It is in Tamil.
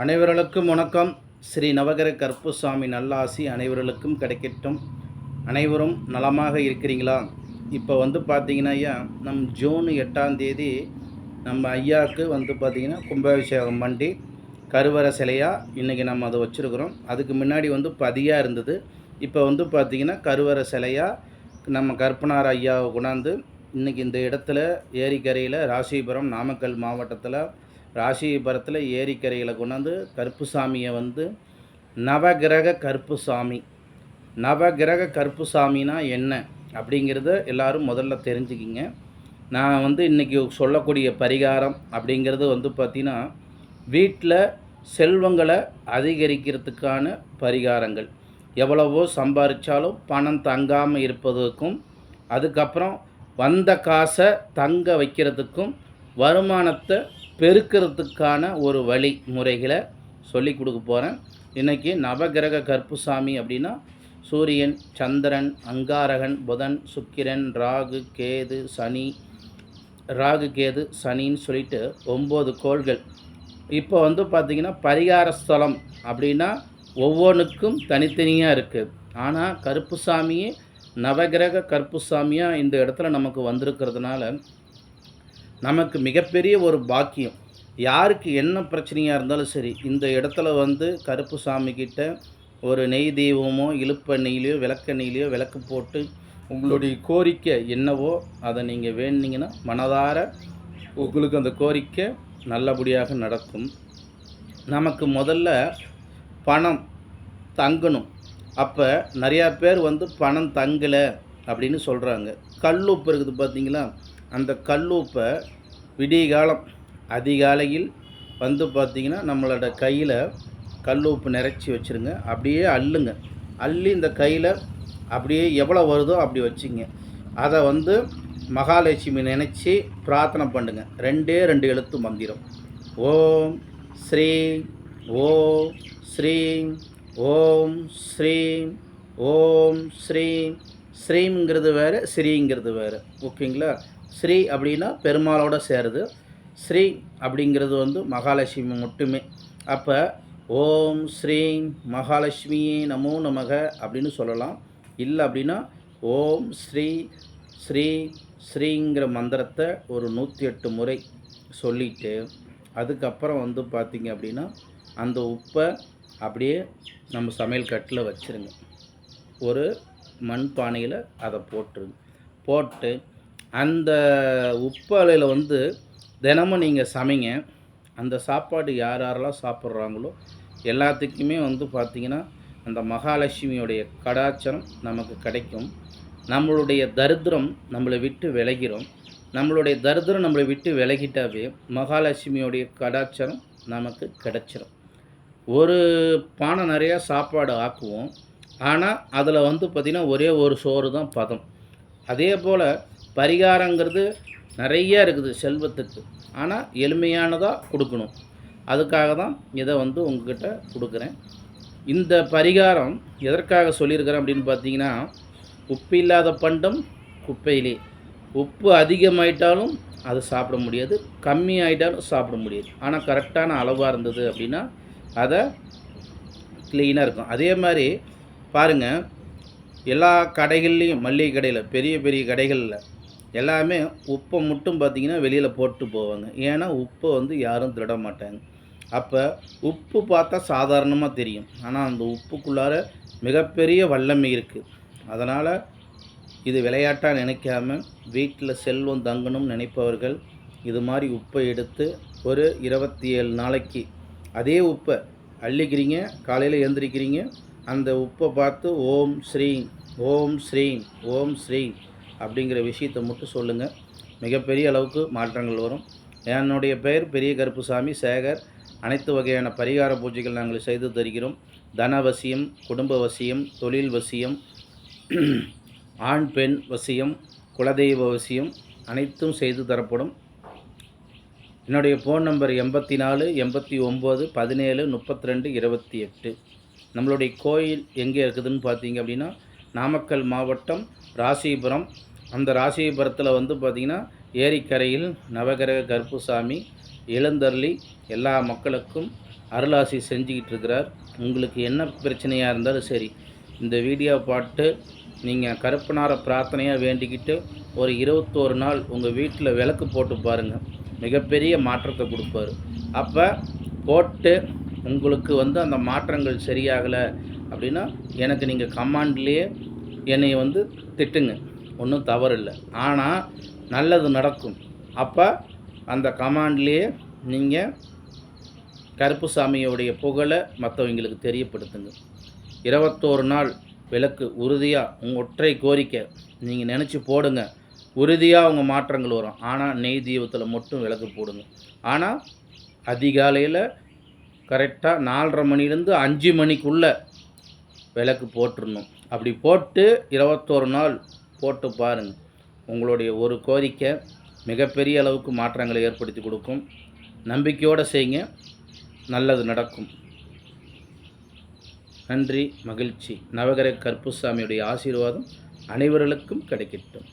அனைவர்களுக்கும் வணக்கம். ஸ்ரீ நவகர கருப்புசாமி நல்லாசி அனைவர்களுக்கும் கிடைக்கட்டும். அனைவரும் நலமாக இருக்கிறீங்களா? இப்போ வந்து பார்த்தீங்கன்னா ஐயா நம் ஜூன் எட்டாம் தேதி நம்ம ஐயாவுக்கு வந்து பார்த்திங்கன்னா கும்பாபிஷேகம் பண்ணி கருவறை சிலையாக இன்றைக்கி நம்ம அதை வச்சுருக்குறோம். அதுக்கு முன்னாடி வந்து பதியாக இருந்தது. இப்போ வந்து பார்த்திங்கன்னா கருவறை சிலையாக நம்ம கற்பனார் ஐயாவை கொண்டாந்து இன்றைக்கி இந்த இடத்துல ஏரிக்கரையில் ராசிபுரம் நாமக்கல் மாவட்டத்தில் ராசிபுரத்தில் ஏரிக்கரையில் கொண்டாந்து கருப்பு சாமியை வந்து நவகிரக கருப்பு சாமி நவகிரக கருப்புசாமினா என்ன? அப்படிங்கிறத எல்லாரும் முதல்ல தெரிஞ்சுக்கிங்க. நான் வந்து இன்றைக்கி சொல்லக்கூடிய பரிகாரம் அப்படிங்கிறது வந்து பார்த்திங்கன்னா வீட்டில் செல்வங்களை அதிகரிக்கிறதுக்கான பரிகாரங்கள். எவ்வளவோ சம்பாதிச்சாலும் பணம் தங்காமல் இருப்பதற்கும் அதுக்கப்புறம் வந்த காசை தங்க வைக்கிறதுக்கும் வருமானத்தை பெருக்கிறதுக்கான ஒரு வழி முறைகளை சொல்லி கொடுக்க போகிறேன் இன்றைக்கி நவகிரக கற்புசாமி அப்படின்னா சூரியன் சந்திரன் அங்காரகன் புதன் சுக்கிரன் ராகு கேது சனி. ராகு கேது சனின்னு சொல்லிட்டு ஒம்பது கோள்கள். இப்போ வந்து பார்த்திங்கன்னா பரிகார ஸ்தலம் அப்படின்னா ஒவ்வொன்றுக்கும் தனித்தனியாக இருக்குது ஆனால் கருப்புசாமியே நவகிரக கற்புசாமியாக இந்த இடத்துல நமக்கு வந்திருக்கிறதுனால நமக்கு மிகப்பெரிய ஒரு பாக்கியம். யாருக்கு என்ன பிரச்சனையாக இருந்தாலும் சரி இந்த இடத்துல வந்து கருப்பு சாமிக்கிட்ட ஒரு நெய் தெய்வமோ இழுப்பெண்ணெயிலையோ விளக்கெண்ணெயிலையோ விளக்கு போட்டு உங்களுடைய கோரிக்கை என்னவோ அதை நீங்கள் வேணுனீங்கன்னா மனதார உங்களுக்கு அந்த கோரிக்கை நல்லபடியாக நடக்கும். நமக்கு முதல்ல பணம் தங்கணும். அப்போ நிறையா பேர் வந்து பணம் தங்கலை அப்படின்னு சொல்கிறாங்க கல்லுப்பு இருக்குது பார்த்தீங்களா அந்த கல்லூப்பை விடியகாலம் அதிகாலையில் வந்து பார்த்திங்கன்னா நம்மளோட கையில் கல்லூப்பு நிறச்சி வச்சுருங்க. அப்படியே அள்ளுங்க. அள்ளி இந்த கையில் அப்படியே எவ்வளோ வருதோ அப்படி வச்சுங்க. அதை வந்து மகாலட்சுமி நினச்சி பிரார்த்தனை பண்ணுங்க. ரெண்டே ரெண்டு எழுத்து மந்திரம். ஓம் ஸ்ரீம் ஓம் ஸ்ரீம் ஓம் ஸ்ரீம் ஓம் ஸ்ரீம் ஸ்ரீங்கிறது வேறு ஸ்ரீங்கிறது வேறு. ஓகேங்களா? ஸ்ரீ அப்படின்னா பெருமாளோட சேருது. ஸ்ரீ அப்படிங்கிறது வந்து மகாலட்சுமி மட்டுமே. அப்போ ஓம் ஸ்ரீம் மகாலட்சுமியே நமோ நமக அப்படின்னு சொல்லலாம். இல்லை அப்படின்னா ஓம் ஸ்ரீ ஸ்ரீ ஸ்ரீங்கிற மந்திரத்தை ஒரு நூற்றி எட்டு முறை சொல்லிட்டு அதுக்கப்புறம் வந்து பார்த்திங்க அப்படின்னா அந்த உப்பை அப்படியே நம்ம சமையல் கட்டில் வச்சுருங்க. ஒரு மண் பானையில் அதை போட்டுருங்க. போட்டு அந்த உப்பு அலையில் வந்து தினமும் நீங்கள் சமைங்க. அந்த சாப்பாடு யார் யாரெல்லாம் சாப்பிட்றாங்களோ எல்லாத்துக்குமே வந்து பார்த்திங்கன்னா அந்த மகாலட்சுமியுடைய கடாச்சரம் நமக்கு கிடைக்கும். நம்மளுடைய தரித்திரம் நம்மளை விட்டு விலகிறோம். நம்மளுடைய தரித்திரம் நம்மளை விட்டு விலகிட்டாவே மகாலட்சுமியுடைய கடாச்சாரம் நமக்கு கிடைச்சிடும் ஒரு பானை நிறையா சாப்பாடு ஆக்குவோம். ஆனால் அதில் வந்து பார்த்திங்கன்னா ஒரே ஒரு சோறு தான் பதம். அதே போல் பரிகாரங்கிறது நிறைய இருக்குது செல்வத்துக்கு. ஆனால் எளிமையானதாக கொடுக்கணும். அதுக்காக தான் இதை வந்து உங்ககிட்ட கொடுக்குறேன். இந்த பரிகாரம் எதற்காக சொல்லியிருக்கிறேன் அப்படின்னு பார்த்தீங்கன்னா உப்பு இல்லாத பண்டம் குப்பையிலே. உப்பு அதிகமாயிட்டாலும் அது சாப்பிட முடியாது கம்மி ஆகிட்டாலும் சாப்பிட முடியாது. ஆனால் கரெக்டான அளவாக இருந்தது அப்படின்னா அதை க்ளீனாக இருக்கும். அதே மாதிரி பாருங்கள் எல்லா கடைகள்லேயும் மளிகை கடையில் பெரிய பெரிய கடைகளில் எல்லாமே உப்பை மட்டும் பார்த்திங்கன்னா வெளியில் போட்டு போவாங்க. ஏன்னா உப்பை வந்து யாரும் திருட மாட்டாங்க. அப்போ உப்பு பார்த்தா சாதாரணமாக தெரியும். ஆனால் அந்த உப்புக்குள்ளார மிகப்பெரிய வல்லமை இருக்குது அதனால் இது விளையாட்டாக நினைக்காம வீட்டில் செல்வம் தங்கணும்னு நினைப்பவர்கள் இது மாதிரி உப்பை எடுத்து ஒரு இருபத்தி ஏழு நாளைக்கு அதே உப்பை அள்ளிக்கிறீங்க காலையில் எழுந்திரிக்கிறீங்க அந்த உப்பை பார்த்து ஓம் ஸ்ரீம் ஓம் ஸ்ரீம் ஓம் ஸ்ரீம் அப்படிங்கிற விஷயத்தை மட்டும் சொல்லுங்கள் மிகப்பெரிய அளவுக்கு மாற்றங்கள் வரும். என்னுடைய பெயர் பெரிய கருப்புசாமி சேகர். அனைத்து வகையான பரிகார பூஜைகள் நாங்கள் செய்து தருகிறோம். தன வசியம் குடும்ப வசியம் தொழில் வசியம் ஆண் பெண் வசியம் குலதெய்வ வசியம் அனைத்தும் செய்து தரப்படும். என்னுடைய ஃபோன் நம்பர் எண்பத்தி நாலு எண்பத்தி ஒம்பது பதினேழு முப்பத்தி ரெண்டு இருபத்தி எட்டு நம்மளுடைய கோயில் எங்கே இருக்குதுன்னு பார்த்தீங்க அப்படின்னா நாமக்கல் மாவட்டம் ராசிபுரம் அந்த ராசிபுரத்தில் வந்து பார்த்திங்கன்னா ஏரிக்கரையில் நவகிரக கருப்புசாமி எழுந்தருளி எல்லா மக்களுக்கும் அருளாசி செஞ்சுக்கிட்டு இருக்கிறார் உங்களுக்கு என்ன பிரச்சனையாக இருந்தாலும் சரி இந்த வீடியோ பார்த்து நீங்கள் கருப்பனார பிரார்த்தனையாக வேண்டிக்கிட்டு ஒரு இருபத்தோரு நாள் உங்கள் வீட்டில் விளக்கு போட்டு பாருங்கள் மிகப்பெரிய மாற்றத்தை கொடுப்பாரு. அப்போ போட்டு உங்களுக்கு வந்து அந்த மாற்றங்கள் சரியாகலை அப்படின்னா எனக்கு நீங்கள் கமாண்ட்லேயே என்னை வந்து திட்டுங்க. ஒன்றும் தவறில்லை. ஆனால் நல்லது நடக்கும். அப்போ அந்த கமாண்ட்லேயே நீங்கள் கருப்புசாமியோடைய புகழை மற்றவங்களுக்கு தெரியப்படுத்துங்க. இருபத்தோரு நாள் விளக்கு உறுதியாக உங்கள் ஒற்றை கோரிக்கை நீங்கள் நினச்சி போடுங்க. உறுதியாக உங்கள் மாற்றங்கள் வரும். ஆனால் நெய் தீபத்தில் மட்டும் விளக்கு போடுங்க. ஆனால் அதிகாலையில் கரெக்டாக நாலரை மணிலேருந்து அஞ்சு மணிக்குள்ளே விளக்கு போட்டுடணும் அப்படி போட்டு இருபத்தோரு நாள் போட்டு பாருங்கள் உங்களுடைய ஒரு கோரிக்கை மிகப்பெரிய அளவுக்கு மாற்றங்களை ஏற்படுத்தி கொடுக்கும். நம்பிக்கையோடு செய்யுங்க. நல்லது நடக்கும். நன்றி மகிழ்ச்சி. நவகர கற்புசாமியுடைய ஆசீர்வாதம் அனைவர்களுக்கும் கிடைக்கட்டும்.